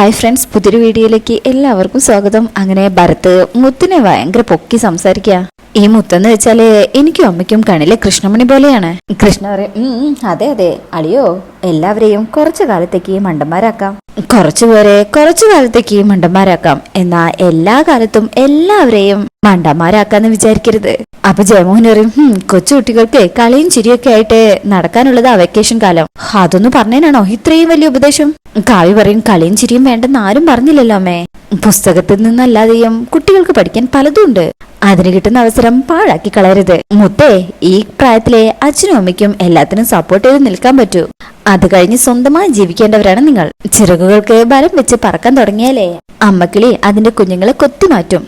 Hi friends പുതിയൊരു വീഡിയോയിലേക്ക് എല്ലാവർക്കും സ്വാഗതം. അങ്ങനെ ഭരത് മുത്തിനെ ഭയങ്കര പൊക്കി സംസാരിക്കുക ഈ മുത്തെന്ന് വെച്ചാൽ എനിക്കും അമ്മയ്ക്കും കണ്ണിലെ കൃഷ്ണമണി പോലെയാണ്. കൃഷ്ണ പറയും "ഉം, ഉം, അതെ അതെ. അളിയോ എല്ലാവരെയും കുറച്ചു കാലത്തേക്ക് മണ്ടന്മാരാക്കാം. കുറച്ചു പേരെ കുറച്ചു കാലത്തേക്ക് മണ്ടന്മാരാക്കാം. എന്നാ എല്ലാ കാലത്തും എല്ലാവരെയും മണ്ടന്മാരാക്കാന്ന് വിചാരിക്കരുത്. അപ്പൊ ജയമോഹൻ പറയും കൊച്ചുകുട്ടികൾക്ക് കൊച്ചു കുട്ടികൾക്ക് കളിയും ചിരിയൊക്കെ ആയിട്ട് നടക്കാനുള്ളതാ വെക്കേഷൻ കാലം. അതൊന്ന് പറഞ്ഞേനാണോ ഇത്രയും വലിയ ഉപദേശം? കാവ്യ പറയും കളിയും ചിരിയും വേണ്ടെന്ന് ആരും പറഞ്ഞില്ലല്ലോ അമ്മേ. പുസ്തകത്തിൽ നിന്നല്ലാതെയും കുട്ടികൾക്ക് പഠിക്കാൻ പലതും ഉണ്ട്. അതിന് കിട്ടുന്ന അവസരം പാഴാക്കി കളയരുത്. മുത്തേ ഈ പ്രായത്തിലെ അച്ഛനും അമ്മയ്ക്കും എല്ലാത്തിനും സപ്പോർട്ട് ചെയ്ത് നിൽക്കാൻ പറ്റൂ. അത് കഴിഞ്ഞ് സ്വന്തമായി ജീവിക്കേണ്ടവരാണ് നിങ്ങൾ. ചിറകുകൾക്ക് ബലം വെച്ച് പറക്കാൻ തുടങ്ങിയാലേ. അമ്മക്കിളി അതിന്റെ കുഞ്ഞുങ്ങളെ കൊത്തിമാറ്റും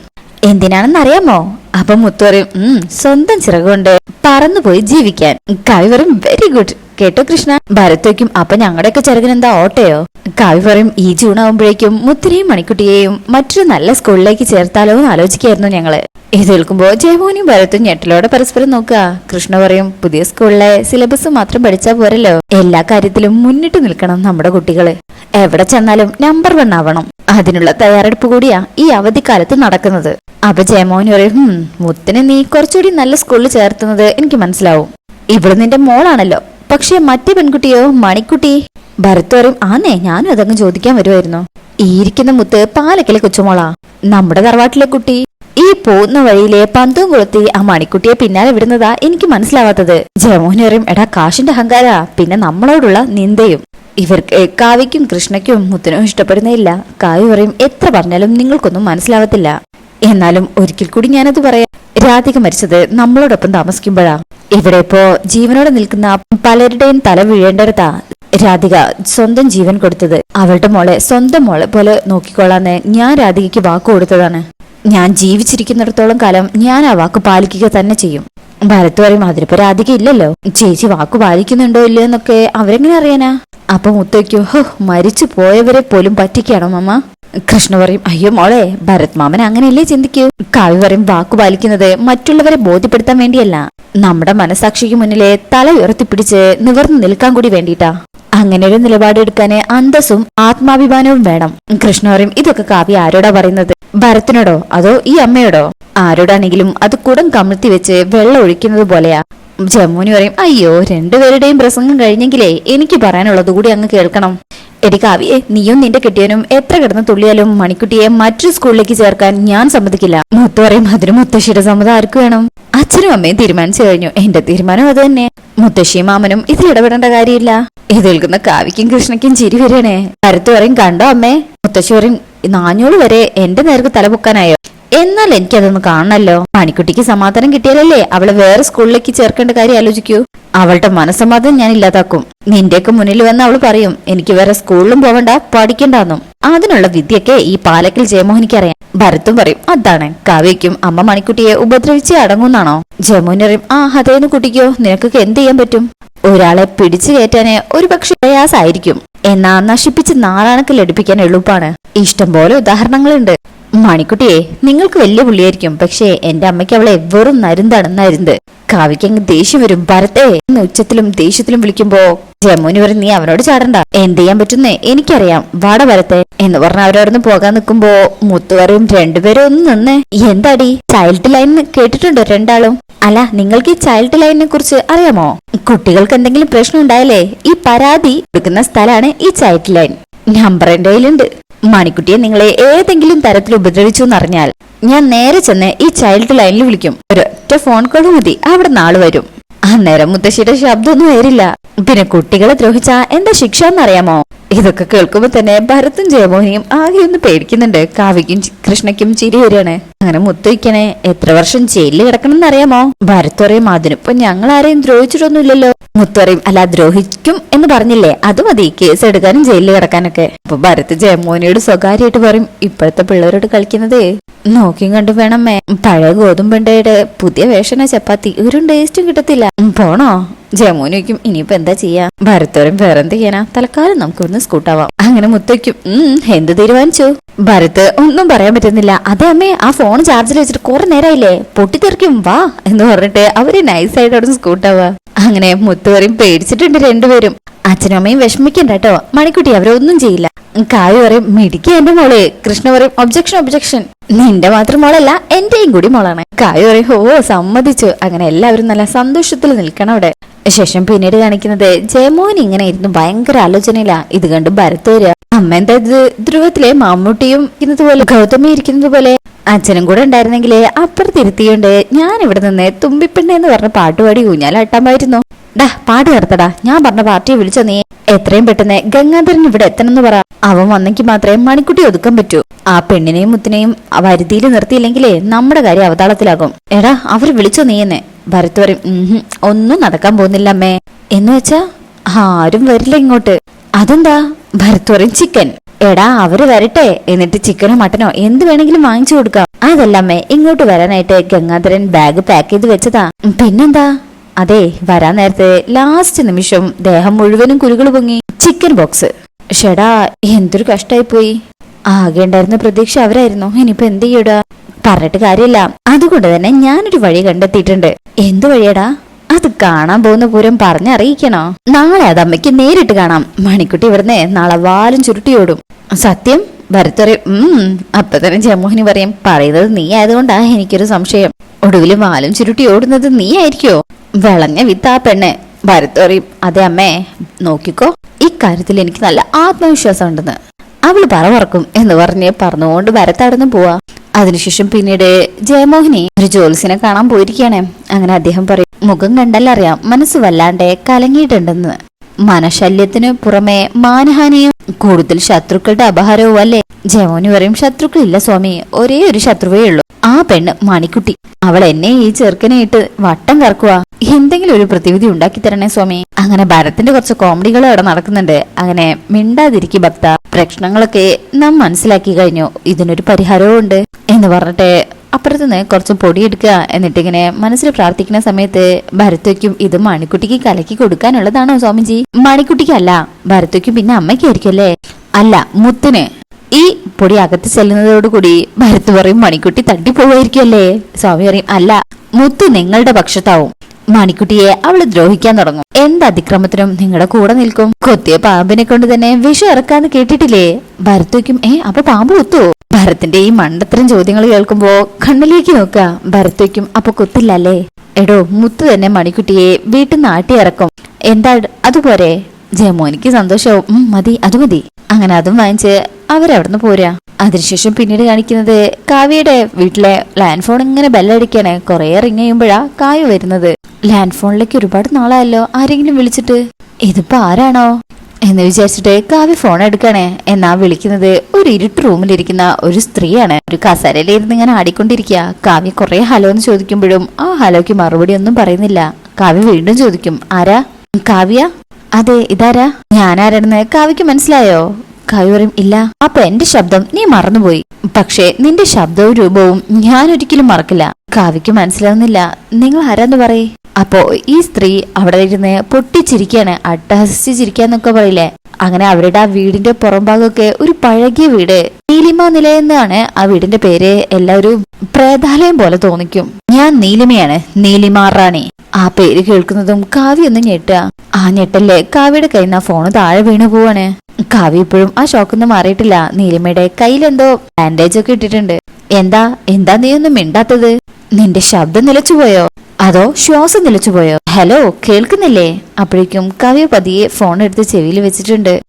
എന്തിനാണെന്ന് അറിയാമോ? അപ്പൊ മുത്തു പറയും ഉം സ്വന്തം ചിറകുകൊണ്ട് പറന്നുപോയി ജീവിക്കാൻ. കവി പറയും വെരി ഗുഡ് കേട്ടോ കൃഷ്ണ. ഭരത്തേക്കും അപ്പൊ ഞങ്ങളുടെയൊക്കെ ചിറകിനെന്താ ഓട്ടയോ? കവി പറയും ഈ ജൂൺ ആവുമ്പോഴേക്കും മുത്തിനെയും മണിക്കുട്ടിയെയും മറ്റൊരു നല്ല സ്കൂളിലേക്ക് ചേർത്താലോ എന്ന് ആലോചിക്കായിരുന്നു ഞങ്ങൾ. ഇത് കേൾക്കുമ്പോൾ ജയമോനും ഭരത്തും ഞെട്ടലോടെ പരസ്പരം നോക്കുക. കൃഷ്ണ പറയും പുതിയ സ്കൂളിലെ സിലബസ് മാത്രം പഠിച്ചാൽ പോരല്ലോ. എല്ലാ കാര്യത്തിലും മുന്നിട്ട് നിൽക്കണം നമ്മുടെ കുട്ടികൾ. എവിടെ ചെന്നാലും നമ്പർ വൺ ആവണം. അതിനുള്ള തയ്യാറെടുപ്പ് കൂടിയാ ഈ അവധിക്കാലത്ത് നടക്കുന്നത്. അപ്പൊ ജയമോഹൻ പറയും "ഹും, മുത്തിനെ നീ കുറച്ചുകൂടി നല്ല സ്കൂളിൽ ചേർത്തുന്നത് എനിക്ക് മനസ്സിലാവും. ഇവിടെ നിന്റെ മോളാണല്ലോ. പക്ഷെ മറ്റേ പെൺകുട്ടിയോ? മണിക്കുട്ടി? ഭരത് പറയും ആന്നേ ഞാനും അതങ്ങ് ചോദിക്കാൻ വരുമായിരുന്നു ഈ ഇരിക്കുന്ന മുത്ത് പാലക്കിലെ കൊച്ചുമോളാ. നമ്മുടെ തറവാട്ടിലെ കുട്ടി. ഈ പോകുന്ന വഴിയിലെ പന്തും കൊളുത്തി ആ മണിക്കുട്ടിയെ പിന്നാലെ വിടുന്നതാ എനിക്ക് മനസ്സിലാവാത്തത്. ജയമോഹൻ പറയും എടാ കാശിന്റെ അഹങ്കാര. പിന്നെ നമ്മളോടുള്ള നിന്ദയും. ഇവർക്ക് കാവിക്കും കൃഷ്ണയ്ക്കും മുത്തിനും ഇഷ്ടപ്പെടുന്നേയില്ല. കാവ്യ പറയും എത്ര പറഞ്ഞാലും നിങ്ങൾക്കൊന്നും മനസ്സിലാവത്തില്ല. എന്നാലും ഒരിക്കൽ കൂടി ഞാനത് പറയാം. രാധിക മരിച്ചത് നമ്മളോടൊപ്പം താമസിക്കുമ്പോഴാ. ഇവിടെ ഇപ്പോ ജീവനോടെ നിൽക്കുന്ന പലരുടെയും തല വീഴേണ്ടടുത്താ. രാധിക സ്വന്തം ജീവൻ കൊടുത്തത്. അവളുടെ മോളെ സ്വന്തം മോളെ പോലെ നോക്കിക്കൊള്ളാന്ന് ഞാൻ രാധികയ്ക്ക് വാക്ക് കൊടുത്തതാണ്. ഞാൻ ജീവിച്ചിരിക്കുന്നിടത്തോളം കാലം ഞാൻ ആ വാക്ക് പാലിക്കുക തന്നെ ചെയ്യും. ഭരത് പറയും അതിനിപ്പോ രാധിക ഇല്ലല്ലോ. ചേച്ചി വാക്ക് പാലിക്കുന്നുണ്ടോ ഇല്ലയോ എന്നൊക്കെ അവരെങ്ങനെ അറിയാനാ? അപ്പൊ മുത്തയ്ക്കോ ഹോ മരിച്ചു പോയവരെ പോലും പറ്റിക്കാണോ മമ്മ കൃഷ്ണ പറയും അയ്യോ മോളെ ഭരത് മാമൻ അങ്ങനെയല്ലേ ചിന്തിക്കൂ? കാവ്യ പറയും വാക്കു പാലിക്കുന്നത് മറ്റുള്ളവരെ ബോധ്യപ്പെടുത്താൻ വേണ്ടിയല്ല. നമ്മുടെ മനസാക്ഷിക്ക് മുന്നിലെ തല ഉയർത്തിപ്പിടിച്ച് നിവർന്നു നിൽക്കാൻ കൂടി വേണ്ടിയിട്ടാ. അങ്ങനെ ഒരു നിലപാടെടുക്കാന് അന്തസ്സും ആത്മാഭിമാനവും വേണം. കൃഷ്ണ പറയും ഇതൊക്കെ കാവ്യ ആരോടാ പറയുന്നത്? ഭരത്തിനോടോ അതോ ഈ അമ്മയോടോ? ആരോടാണെങ്കിലും അത് കുടം കമിഴ്ത്തി വെച്ച് വെള്ളം ഒഴിക്കുന്നത് പോലെയാ. ജമ്മുനി പറയും അയ്യോ രണ്ടുപേരുടെയും പ്രസംഗം കഴിഞ്ഞെങ്കിലേ എനിക്ക് പറയാനുള്ളത് കൂടി അങ്ങ് കേൾക്കണം. എടി കാവ്യേ നീയും നിന്റെ കെട്ടിയനും എത്ര കിടന്ന് തുള്ളിയാലും മണിക്കുട്ടിയെ മറ്റൊരു സ്കൂളിലേക്ക് ചേർക്കാൻ ഞാൻ സമ്മതിക്കില്ല. മുത്തു പറയും അതിന് മുത്തശ്ശിയുടെ സമ്മതം ആർക്ക് വേണം? അച്ഛനും അമ്മയും തീരുമാനിച്ചു കഴിഞ്ഞു. എന്റെ തീരുമാനം അത് തന്നെ. മുത്തശ്ശിയും മാമനും ഇതിൽ ഇടപെടേണ്ട കാര്യമില്ല. ഇത് കാവിക്കും കൃഷ്ണയ്ക്കും ചിരി വരണേ കരുത്ത് പറയും കണ്ടോ അമ്മേ? മുത്തശ്ശി പറയും നാഞ്ഞൂറ് വരെ എന്റെ നേർക്ക് തലപൊക്കാനായോ? എന്നാൽ എനിക്കതൊന്ന് കാണണല്ലോ. മണിക്കുട്ടിക്ക് സമാധാനം കിട്ടിയാലല്ലേ അവളെ വേറെ സ്കൂളിലേക്ക് ചേർക്കേണ്ട കാര്യം ആലോചിക്കൂ. അവളുടെ മനസ്സമ്മതം ഞാൻ ഇല്ലാതാക്കും. നിന്റെയൊക്കെ മുന്നിൽ വന്ന് അവൾ പറയും എനിക്ക് വേറെ സ്കൂളിലും പോവണ്ട പഠിക്കണ്ടെന്നും. അതിനുള്ള വിദ്യയൊക്കെ ഈ പാലക്കൽ ജയമോഹനിക്ക് അറിയാം ഭരത്തും പറയും അതാണ് കാവ്യയ്ക്കും അമ്മ മണിക്കുട്ടിയെ ഉപദ്രവിച്ച് അടങ്ങുന്നാണോ? ജയമോഹൻ അറിയും ആ അതേന്ന് കുട്ടിക്കോ നിനക്കൊക്കെ എന്ത് ചെയ്യാൻ പറ്റും? ഒരാളെ പിടിച്ചു കയറ്റാന് ഒരു പക്ഷെ പ്രയാസായിരിക്കും. എന്നാ നശിപ്പിച്ച് നാളാണക്ക് ലടിപ്പിക്കാൻ എളുപ്പാണ് ഇഷ്ടംപോലെ ഉദാഹരണങ്ങളുണ്ട്. മണിക്കുട്ടിയെ നിങ്ങൾക്ക് വലിയ പുള്ളിയായിരിക്കും പക്ഷേ എന്റെ അമ്മയ്ക്ക് അവളെ വെറും നരുന്താണ് നരുന്ത്. കാവ്യക്ക് അങ്ങ് ദേഷ്യം വരും ഭരത്തെ. എന്ന് ഉച്ചത്തിലും ദേഷ്യത്തിലും വിളിക്കുമ്പോ ജമ്മുനി പറയും നീ അവനോട് ചാടണ്ട. എന്ത് ചെയ്യാൻ പറ്റുന്നേ? എനിക്കറിയാം. വാട വരത്തെ എന്ന് പറഞ്ഞ അവരവിടുന്ന് പോകാൻ നിൽക്കുമ്പോ മുത്തു രണ്ടുപേരും ഒന്ന് നിന്നേ എന്താടി ചൈൽഡ് ലൈൻ കേട്ടിട്ടുണ്ടോ രണ്ടാളും. അല്ല നിങ്ങൾക്ക് ഈ ചൈൽഡ് ലൈനിനെ കുറിച്ച് അറിയാമോ? കുട്ടികൾക്ക് എന്തെങ്കിലും പ്രശ്നം ഉണ്ടായാലേ ഈ പരാതി കൊടുക്കുന്ന സ്ഥലമാണ് ഈ ചൈൽഡ് ലൈൻ. നമ്പർ എന്റെ കയ്യിലുണ്ട്. മണിക്കുട്ടിയെ നിങ്ങളെ ഏതെങ്കിലും തരത്തിൽ ഉപദ്രവിച്ചു എന്നറിഞ്ഞാൽ ഞാൻ നേരെ ചെന്ന് ഈ ചൈൽഡ് ലൈനിൽ വിളിക്കും. ഒരൊറ്റ ഫോൺ കോൾ മതി. അവിടെ നാൾ വരും. അന്നേരം മുത്തശ്ശിയുടെ ശബ്ദമൊന്നും വരില്ല പിന്നെ കുട്ടികളെ ദ്രോഹിച്ച എന്താ ശിക്ഷ എന്നറിയാമോ? ഇതൊക്കെ കേൾക്കുമ്പോ തന്നെ ഭരത്തും ജയമോഹിനിയും ആകെ ഒന്ന് പേടിക്കുന്നുണ്ട്. കാവ്യക്കും കൃഷ്ണയ്ക്കും ചിരി വരികയാണ്. അങ്ങനെ മുത്തുവയ്ക്കണേ എത്ര വർഷം ജയിലിൽ കിടക്കണം എന്നറിയാമോ ഭരത് പറയും അതിനിപ്പോ ഞങ്ങൾ ആരെയും ദ്രോഹിച്ചിട്ടൊന്നുമില്ലല്ലോ. മുത്തു പറയും അല്ല ദ്രോഹിക്കും എന്ന് പറഞ്ഞില്ലേ? അത് മതി കേസ് എടുക്കാനും ജയിലിൽ കിടക്കാനൊക്കെ. അപ്പൊ ഭരത് ജയമോഹിനിയോട് സ്വകാര്യമായിട്ട് പറയും ഇപ്പോഴത്തെ പിള്ളേരോട് കളിക്കുന്നതേ. നോക്കിയും കണ്ടും വേണം പഴയ ഗോതമ്പിണ്ടയുടെ പുതിയ വേഷന ചപ്പാത്തി. ഒരു ടേസ്റ്റും കിട്ടത്തില്ല. പോണോ? ജമുനയ്ക്കും ഇനിയിപ്പോ എന്താ ചെയ്യാ? ഭരത്തോരം വേറെന്ത് ചെയ്യാനാ? തൽക്കാലം നമുക്കൊന്ന് സ്കൂട്ടാവാം. അങ്ങനെ മുത്തയ്ക്കും എന്ത് തീരുമാനിച്ചു? ഭരത് ഒന്നും പറയാൻ പറ്റുന്നില്ല. അതെ അമ്മേ ആ ഫോൺ ചാർജിൽ വെച്ചിട്ട് കുറെ നേരമായില്ലേ പൊട്ടിത്തെറിക്കും വാ എന്ന് പറഞ്ഞിട്ട് അവർ നൈസായിട്ട് അവിടെ സ്കൂട്ടാവാ. അങ്ങനെ മുത്തുവരെയും പേടിച്ചിട്ടുണ്ട് രണ്ടുപേരും. അച്ഛനും അമ്മയും വിഷമിക്കണ്ട കേട്ടോ. മണിക്കുട്ടി അവരൊന്നും ചെയ്യില്ല. കാവ്യ പറയും മിടിക്ക എന്റെ മോളെ. കൃഷ്ണ പറയും ഒബ്ജക്ഷൻ ഒബ്ജക്ഷൻ നിന്റെ മാത്രം മോളല്ല എന്റെയും കൂടി മോളാണ്. കാവ്യ പറയും ഓ സമ്മതിച്ചു. അങ്ങനെ എല്ലാവരും നല്ല സന്തോഷത്തിൽ നിൽക്കണം അവിടെ. ശേഷം പിന്നീട് കാണിക്കുന്നത് ജയമോൻ ഇങ്ങനെ ഇരുന്ന് ഭയങ്കര ആലോചനയില്ല ഇത് കണ്ട് ഭരത് വരിക അമ്മ എന്താ ഇത് ധ്രുവത്തിലെ മമ്മൂട്ടിയും ഇരിക്കുന്നത് പോലെ ഗൗതമി ഇരിക്കുന്നത് പോലെ? അച്ഛനും കൂടെ ഉണ്ടായിരുന്നെങ്കിലേ അപ്പുറത്തിരുത്തിയുണ്ട് ഞാൻ ഇവിടെ നിന്ന് തുമ്പിപ്പെണ്ണ എന്ന് പറഞ്ഞ പാട്ടുപാടി ഊഞ്ഞാലാട്ടാമായിരുന്നു ഡാ പാട്ട് നിർത്തടാ. ഞാൻ പറഞ്ഞ പാർട്ടിയെ വിളിച്ച നീ എത്രയും പെട്ടെന്ന് ഗംഗാധരൻ ഇവിടെ എത്തണമെന്ന് പറ. അവൻ വന്നെങ്കിൽ മാത്രമേ മണിക്കുട്ടി ഒതുക്കാൻ പറ്റൂ. ആ പെണ്ണിനെയും മുത്തിനെയും വരുതിയിൽ നിർത്തിയില്ലെങ്കിലേ നമ്മുടെ കാര്യം അവതാളത്തിലാകും. എടാ അവർ വിളിച്ചോ നീ എന്നെ ഭരത് പറയും ഒന്നും നടക്കാൻ പോകുന്നില്ല അമ്മേ എന്ന് വെച്ചാ ആരും വരില്ല ഇങ്ങോട്ട്. അതെന്താ? ഭരത് പറയും ചിക്കൻ. എടാ അവർ വരട്ടെ. എന്നിട്ട് ചിക്കനോ മട്ടനോ എന്ത് വേണമെങ്കിലും വാങ്ങിച്ചു കൊടുക്കാം. അതല്ലമ്മേ ഇങ്ങോട്ട് വരാനായിട്ട് ഗംഗാധരൻ ബാഗ് പാക്ക് ചെയ്ത് വെച്ചതാ. പിന്നെന്താ? അതെ വരാൻ നേരത്തെ ലാസ്റ്റ് നിമിഷം ദേഹം മുഴുവനും കുരുകൾ പൊങ്ങി. ചിക്കൻ ബോക്സ് ഷെടാ എന്തൊരു കഷ്ടായി പോയി ആകെ ഉണ്ടായിരുന്ന പ്രതീക്ഷ അവരായിരുന്നു. ഇനിയിപ്പോ എന്ത് ചെയ്യൂടാ? പറഞ്ഞിട്ട് കാര്യമില്ല. അതുകൊണ്ട് തന്നെ ഞാനൊരു വഴി കണ്ടെത്തിയിട്ടുണ്ട്. എന്ത് വഴിയടാ? അത് കാണാൻ പോകുന്ന പൂരം പറഞ്ഞറിയിക്കണോ നാളെ അത് അമ്മയ്ക്ക് നേരിട്ട് കാണാം. മണിക്കുട്ടി ഇവിടുന്ന് നാളെ വാലും ചുരുട്ടിയോടും സത്യം? ഭരത്തറി ഉം അപ്പൊ തന്നെ ജമോഹിനി പറയും പറയുന്നത് നീ ആയതുകൊണ്ടാ എനിക്കൊരു സംശയം. ഒടുവിൽ വാലും ചുരുട്ടി ഓടുന്നത് നീ ആയിരിക്കോ? വിളഞ്ഞ വിത്ത് ആ പെണ്ണ്. പറയും അതെ അമ്മേ നോക്കിക്കോ. ഇക്കാര്യത്തിൽ എനിക്ക് നല്ല ആത്മവിശ്വാസം ഉണ്ടെന്ന് അവൾ പറ എന്ന് പറഞ്ഞ് പറഞ്ഞുകൊണ്ട് ഭരത്താടന്ന് പോവാ. അതിനുശേഷം പിന്നീട് ജയമോഹിനി ഒരു ജോൽസിനെ കാണാൻ പോയിരിക്കുകയാണ്. അങ്ങനെ അദ്ദേഹം പറയും മുഖം കണ്ടല്ലറിയാം മനസ്സ് വല്ലാണ്ട് കലങ്ങിയിട്ടുണ്ടെന്ന്. മനശല്യത്തിന് പുറമെ മാനഹാനിയും കൂടുതൽ ശത്രുക്കളുടെ അപഹാരവും അല്ലേ ജയമോഹിനി പറയും ശത്രുക്കളില്ല സ്വാമി ഒരേ ഒരു ശത്രുവേ ഉള്ളൂ. പെണ്ണ് മണിക്കുട്ടി. അവൾ എന്നെ ഈ ചെറുക്കനെ ഇട്ട് വട്ടം കറക്കുക എന്തെങ്കിലും ഒരു പ്രതിവിധി ഉണ്ടാക്കി തരണേ സ്വാമി. അങ്ങനെ ഭരത്തിന്റെ കുറച്ച് കോമഡികൾ അവിടെ നടക്കുന്നുണ്ട്. അങ്ങനെ മിണ്ടാതിരിക്കി ഭക്ത. പ്രശ്നങ്ങളൊക്കെ നാം മനസ്സിലാക്കി കഴിഞ്ഞു. ഇതിനൊരു പരിഹാരവും ഉണ്ട് എന്ന് പറഞ്ഞിട്ട് അപ്പുറത്തുനിന്ന് കുറച്ച് പൊടിയെടുക്കുക എന്നിട്ടിങ്ങനെ മനസ്സിൽ പ്രാർത്ഥിക്കുന്ന സമയത്ത് ഭരത്വയ്ക്കും ഇത് മണിക്കുട്ടിക്ക് കലക്കി കൊടുക്കാനുള്ളതാണോ സ്വാമിജി? മണിക്കുട്ടിക്കല്ല ഭരത്വയ്ക്കും പിന്നെ അമ്മയ്ക്കായിരിക്കും അല്ലേ? അല്ല മുത്തിന്. ഈ പൊടി അകത്ത് ചെല്ലുന്നതോടുകൂടി ഭരത് പറയും മണിക്കുട്ടി തട്ടിപ്പോവായിരിക്കുമല്ലേ സ്വാമി പറയും അല്ല മുത്തു നിങ്ങളുടെ പക്ഷത്താവും. മണിക്കുട്ടിയെ അവൾ ദ്രോഹിക്കാൻ തുടങ്ങും. എന്ത് അതിക്രമത്തിനും നിങ്ങളുടെ കൂടെ നിൽക്കും. കൊത്തിയ പാമ്പിനെ കൊണ്ട് തന്നെ വിഷം ഇറക്കാന്ന് കേട്ടിട്ടില്ലേ? ഭരത്വയ്ക്കും ഏ അപ്പൊ പാമ്പ് കുത്തുവോ ഭരത്തിന്റെ ഈ മണ്ടത്തരം ചോദ്യങ്ങൾ കേൾക്കുമ്പോ കണ്ണിലേക്ക് നോക്കുക ഭരത്വയ്ക്കും അപ്പൊ കുത്തില്ലല്ലേ? എടോ മുത്തു തന്നെ മണിക്കുട്ടിയെ വീട്ടിൽ നിന്ന് ആട്ടി ഇറക്കും. എന്താ അതുപോലെ? ജയമോനിക്ക് സന്തോഷവും. മതി അത് മതി അങ്ങനെ അതും വാങ്ങിച്ച് അവരവിടുന്ന് പോരാ? അതിനുശേഷം പിന്നീട് കാണിക്കുന്നത് കാവ്യയുടെ വീട്ടിലെ ലാൻഡ് ഫോൺ ഇങ്ങനെ ബെല്ലടിക്കാണ്. കുറെ റിങ് ചെയ്യുമ്പോഴാ കാവ്യ വരുന്നത്. ലാൻഡ് ഫോണിലേക്ക് ഒരുപാട് നാളായല്ലോ. ആരെങ്കിലും വിളിച്ചിട്ട് ഇതിപ്പോ ആരാണോ? എന്ന് വിചാരിച്ചിട്ട് കാവ്യ ഫോൺ എടുക്കണേ. എന്നാ വിളിക്കുന്നത് ഒരു ഇരുട്ട് റൂമിലിരിക്കുന്ന ഒരു സ്ത്രീയാണ്. ഒരു കസരയിലിരുന്ന് ഇങ്ങനെ ആടിക്കൊണ്ടിരിക്കുക കാവ്യ കുറെ ഹലോ എന്ന് ചോദിക്കുമ്പോഴും ആ ഹലോക്ക് മറുപടി ഒന്നും പറയുന്നില്ല. കാവ്യ വീണ്ടും ചോദിക്കും ആരാ? കാവ്യ അതെ ഇതാരാ? ഞാനാരാണെന്ന് കാവ്യക്ക് മനസ്സിലായോ? പറയും ഇല്ല. അപ്പൊ എന്റെ ശബ്ദം നീ മറന്നുപോയി. പക്ഷേ നിന്റെ ശബ്ദവും രൂപവും ഞാൻ ഒരിക്കലും മറക്കില്ല. കാവ്യക്ക് മനസ്സിലാവുന്നില്ല. നിങ്ങൾ ആരാന്ന് പറയേ. അപ്പോ ഈ സ്ത്രീ അവിടെ ഇരുന്ന് പൊട്ടിച്ചിരിക്കാണ് അട്ടഹസിച്ച് ചിരിക്കാന്നൊക്കെ പറയില്ലേ? അങ്ങനെ അവരുടെ ആ വീടിന്റെ പുറംഭാഗമൊക്കെ ഒരു പഴകിയ വീട്. നീലിമ നിലയെന്നാണ് ആ വീടിന്റെ പേര്. എല്ലാവരും പ്രേതാലയം പോലെ തോന്നിക്കും. ഞാൻ നീലിമയാണ് നീലിമ റാണി. ആ പേര് കേൾക്കുന്നതും കാവ്യ ഒന്ന് ഞെട്ടുക. ആ ഞെട്ടല്ലേ കാവ്യയുടെ കയ്യിൽ നിന്ന് ആ ഫോണ് താഴെ വീണു പോവാണ്. കാവ്യ ഇപ്പോഴും ആ ഷോക്കൊന്നും മാറിയിട്ടില്ല. നീലിമയുടെ കയ്യിലെന്തോ ബാൻഡേജ് ഒക്കെ ഇട്ടിട്ടുണ്ട്. എന്താ എന്താ നീ ഒന്നും മിണ്ടാത്തത്? നിന്റെ ശബ്ദം നിലച്ചുപോയോ? അതോ ശ്വാസം നിലച്ചുപോയോ? ഹലോ കേൾക്കുന്നില്ലേ? അപ്പോഴേക്കും കാവ്യ പതിയെ ഫോൺ എടുത്ത് ചെവിയിൽ വെച്ചിട്ടുണ്ട്.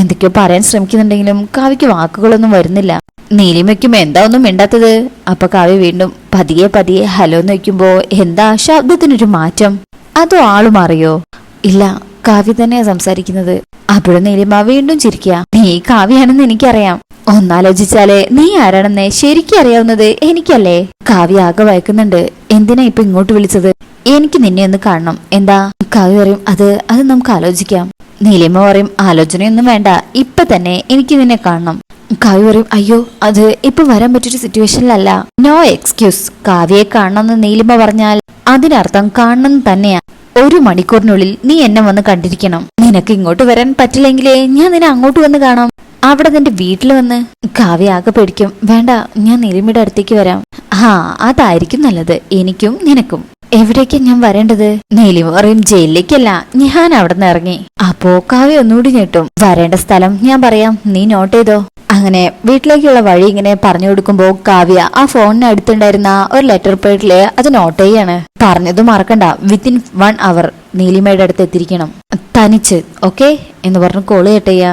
എന്തൊക്കെയോ പറയാൻ ശ്രമിക്കുന്നുണ്ടെങ്കിലും കാവ്യക്ക് വാക്കുകളൊന്നും വരുന്നില്ല. നീലിമയ്ക്കും എന്താ ഒന്നും മിണ്ടാത്തത്? അപ്പൊ കാവ്യ വീണ്ടും പതിയെ പതിയെ ഹലോ എന്ന് വയ്ക്കുമ്പോ എന്താ ശബ്ദത്തിനൊരു മാറ്റം? അതോ ആൾ മാറിയോ? ഇല്ല കാവ്യ തന്നെയാ സംസാരിക്കുന്നത്. അപ്പോഴും നീലിമ വീണ്ടും ചിരിക്കുക. നീ കാവ്യാണെന്ന് എനിക്കറിയാം. ഒന്നാലോചിച്ചാലേ നീ ആരാണെന്ന് ശരിക്കും അറിയാവുന്നത് എനിക്കല്ലേ? കാവ്യ ആകെ വയക്കുന്നുണ്ട് എന്തിനാ ഇപ്പൊ ഇങ്ങോട്ട് വിളിച്ചത്? എനിക്ക് നിന്നെ ഒന്ന് കാണണം. എന്താ? കാവ്യ പറയും അത് അത് നമുക്ക് ആലോചിക്കാം. നീലിമ പറയും ആലോചനയൊന്നും വേണ്ട. ഇപ്പൊ തന്നെ എനിക്ക് നിന്നെ കാണണം. കാവ്യ പറയും അയ്യോ അത് ഇപ്പൊ വരാൻ പറ്റൊരു സിറ്റുവേഷനിലല്ല. No excuse. കാവ്യയെ കാണണമെന്ന് നീലിമ പറഞ്ഞാൽ അതിനർത്ഥം കാണണം തന്നെയാ. ഒരു മണിക്കൂറിനുള്ളിൽ നീ എന്നെ വന്ന് കണ്ടിരിക്കണം. നിനക്ക് ഇങ്ങോട്ട് വരാൻ പറ്റില്ലെങ്കിലേ ഞാൻ നിന്നെ അങ്ങോട്ട് വന്ന് കാണാം. അവിടെ നിന്റെ വീട്ടിൽ വന്ന് കാവ്യ ആകെ പേടിക്കും. വേണ്ട ഞാൻ നീലിമയുടെ അടുത്തേക്ക് വരാം. ആ അതായിരിക്കും നല്ലത്. എനിക്കും നിനക്കും. എവിടേക്കാ ഞാൻ വരേണ്ടത്? നീലിമ പറയും ജയിലിലേക്കല്ല. ഞാൻ അവിടെ നിന്ന് ഇറങ്ങി. അപ്പോ കാവ്യ ഒന്നുകൂടി ഞെട്ടും. വരേണ്ട സ്ഥലം ഞാൻ പറയാം. നീ നോട്ട് ചെയ്തോ? അങ്ങനെ വീട്ടിലേക്കുള്ള വഴി ഇങ്ങനെ പറഞ്ഞു കൊടുക്കുമ്പോ കാവ്യ ആ ഫോണിന് അടുത്തുണ്ടായിരുന്ന ഒരു ലെറ്റർ പേഡിൽ അത് നോട്ട് ചെയ്യാണ്. പറഞ്ഞത് മറക്കണ്ട. വിത്തിൻ വൺ അവർ നീലിമയുടെ അടുത്ത് എത്തിയിരിക്കണം. തനിച്ച് ഓക്കെ എന്ന് പറഞ്ഞ് കോൾ കെട്ടയ്യ.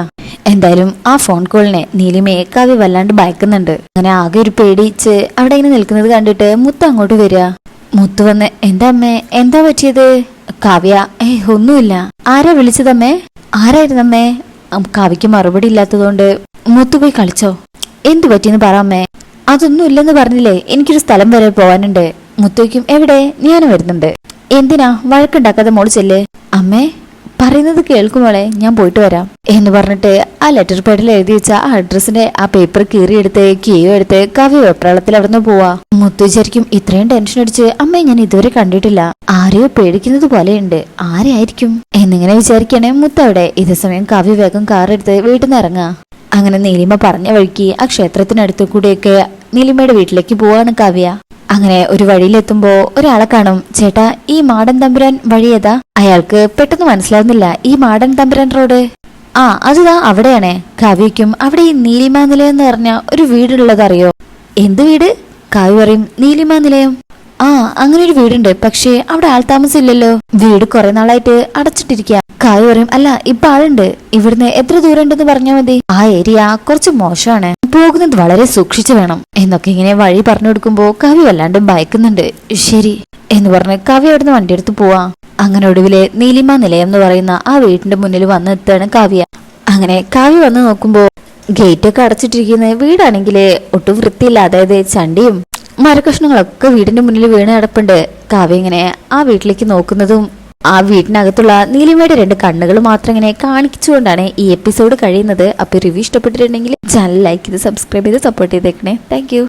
എന്തായാലും ആ ഫോൺ കോളിനെ നീലിമയെ കാവ്യ വല്ലാണ്ട് ഭയക്കുന്നുണ്ട്. അങ്ങനെ ആകെ ഒരു പേടിച്ച് അവിടെ ഇങ്ങനെ നിൽക്കുന്നത് കണ്ടിട്ട് മുത്ത് അങ്ങോട്ട് വരിക. മുത്ത് വന്ന് എന്താ അമ്മേ? എന്താ പറ്റിയത്? കാവ്യ ഏ ഒന്നുമില്ല. ആരാ വിളിച്ചതമ്മേ ആരായിരുന്നമ്മേ കാവ്യക്ക് മറുപടി ഇല്ലാത്തതുകൊണ്ട് മുത്ത് പോയി കളിച്ചോ? എന്തു പറ്റിയെന്ന് പറ അമ്മേ. അതൊന്നും ഇല്ലെന്ന് പറഞ്ഞില്ലേ എനിക്കൊരു സ്ഥലം വരെ പോവാനുണ്ട്. മുത്തുവയ്ക്കും എവിടെ? ഞാനും വരുന്നുണ്ട്. എന്തിനാ വഴക്കുണ്ടാക്കാതെ മോൾ ചെല്ലേ? അമ്മേ പറയുന്നത് കേൾക്കുമോളെ ഞാൻ പോയിട്ട് വരാം. എന്ന് പറഞ്ഞിട്ട് ആ ലെറ്റർ പേഡിൽ എഴുതി വെച്ച ആ അഡ്രസ്സിന്റെ ആ പേപ്പർ കീറിയെടുത്ത് കീയോ എടുത്ത് കവി വെപ്രാളത്തിൽ അവിടുന്ന് പോവാ. മുത്തു വിചാരിക്കും ഇത്രയും ടെൻഷൻ അടിച്ച് അമ്മയെ ഞാൻ ഇതുവരെ കണ്ടിട്ടില്ല. ആരെയോ പേടിക്കുന്നത് പോലെയുണ്ട്. ആരെയായിരിക്കും? എന്നിങ്ങനെ വിചാരിക്കണേ മുത്തവിടെ. ഇതേ സമയം കവി വേഗം കാറെടുത്ത് വീട്ടിൽ നിന്ന് ഇറങ്ങാ. അങ്ങനെ നീലിമ പറഞ്ഞ വഴിക്ക് ആ ക്ഷേത്രത്തിനടുത്ത് കൂടെയൊക്കെ നീലിമയുടെ വീട്ടിലേക്ക് പോവാണ് കാവ്യ. അങ്ങനെ ഒരു വഴിയിലെത്തുമ്പോ ഒരാളെ കാണും. ചേട്ടാ ഈ മാടൻ തമ്പുരാൻ വഴി ഏതാ? അയാൾക്ക് പെട്ടെന്ന് മനസ്സിലാവുന്നില്ല. ഈ മാടൻ തമ്പുരാൻ റോഡ്. ആ അതുതാ അവിടെയാണ്. കാവ്യക്കും അവിടെ ഈ നീലിമ നിലയം എന്ന് പറഞ്ഞ ഒരു വീടുള്ളത് അറിയോ? എന്ത് വീട്? കാവ്യ പറയും നീലിമ നിലയം. ആ അങ്ങനെ ഒരു വീടുണ്ട്. പക്ഷേ അവിടെ ആൾ താമസം ഇല്ലല്ലോ വീട് കുറെ നാളായിട്ട് അടച്ചിട്ടിരിക്കുക കായ് പറയും അല്ല ഇപ്പൊ ആളുണ്ട്. ഇവിടുന്ന് എത്ര ദൂരം ഉണ്ടെന്ന് പറഞ്ഞാൽ മതി. ആ ഏരിയ കുറച്ച് മോശമാണ്. പോകുന്നത് വളരെ സൂക്ഷിച്ചു വേണം. എന്നൊക്കെ ഇങ്ങനെ വഴി പറഞ്ഞു കൊടുക്കുമ്പോ കവി വല്ലാണ്ട് ഭയക്കുന്നുണ്ട്. ശരി എന്ന് പറഞ്ഞ് കവി അവിടുന്ന് വണ്ടിയെടുത്ത് പോവാ. അങ്ങനെ ഒടുവിലെ നീലിമ നിലയം എന്ന് പറയുന്ന ആ വീടിന്റെ മുന്നിൽ വന്ന് എത്താണ് കാവ്യ. അങ്ങനെ കാവ്യ വന്ന് നോക്കുമ്പോ ഗേറ്റ് ഒക്കെ അടച്ചിട്ടിരിക്കുന്ന വീടാണെങ്കിൽ ഒട്ടും വൃത്തിയില്ല അതായത് ചണ്ടിയും മരക്കഷ്ണങ്ങളൊക്കെ വീടിന്റെ മുന്നിൽ വീണ് കിടപ്പുണ്ട്. കാവ്യ ഇങ്ങനെ ആ വീട്ടിലേക്ക് നോക്കുന്നതും ആ വീട്ടിനകത്തുള്ള നീലിമയുടെ രണ്ട് കണ്ണുകൾ മാത്രം ഇങ്ങനെ കാണിച്ചുകൊണ്ടാണ് ഈ എപ്പിസോഡ് കഴിയുന്നത്. അപ്പൊ റിവ്യൂ ഇഷ്ടപ്പെട്ടിട്ടുണ്ടെങ്കിൽ ചാനൽ ലൈക്ക് ചെയ്ത് സബ്സ്ക്രൈബ് ചെയ്ത് സപ്പോർട്ട് ചെയ്തേക്കണേ. താങ്ക്